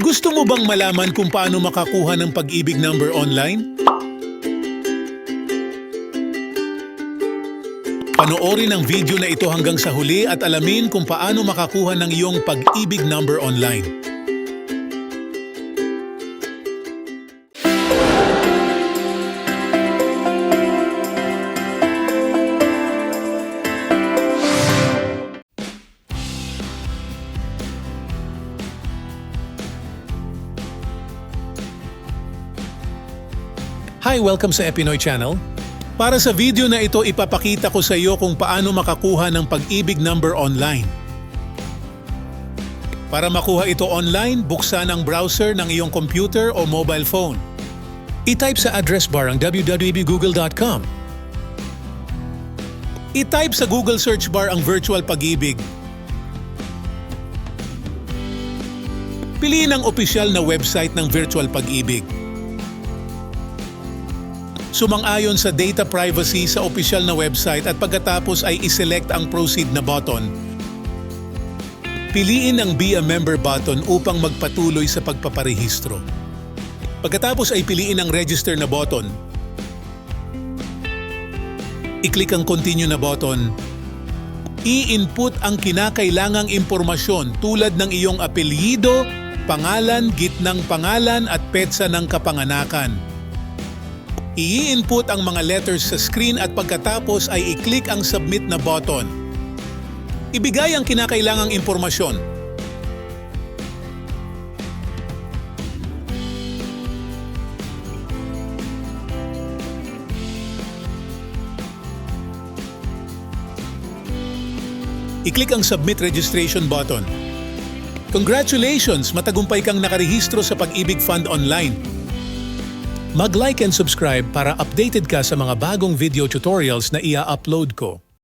Gusto mo bang malaman kung paano makakuha ng pag-ibig number online? Panoorin ang video na ito hanggang sa huli at alamin kung paano makakuha ng iyong pag-ibig number online. Hi, welcome sa Epinoy Channel. Para sa video na ito, ipapakita ko sa iyo kung paano makakuha ng pag-ibig number online. Para makuha ito online, buksan ang browser ng iyong computer o mobile phone. I-type sa address bar ang www.google.com. I-type sa Google search bar ang virtual pag-ibig. Piliin ang opisyal na website ng virtual pag-ibig. Sumang-ayon sa data privacy sa opisyal na website at pagkatapos ay iselect ang proceed na button. Piliin ang Be a Member button upang magpatuloy sa pagpaparehistro. Pagkatapos ay piliin ang Register na button. I-click ang Continue na button. I-input ang kinakailangang impormasyon tulad ng iyong apelyido, pangalan, gitnang pangalan at petsa ng kapanganakan. I-input ang mga letters sa screen at pagkatapos ay i-click ang submit na button. Ibigay ang kinakailangang impormasyon. I-click ang submit registration button. Congratulations! Matagumpay kang nakarehistro sa Pag-ibig Fund Online. Mag-like and subscribe para updated ka sa mga bagong video tutorials na ia-upload ko.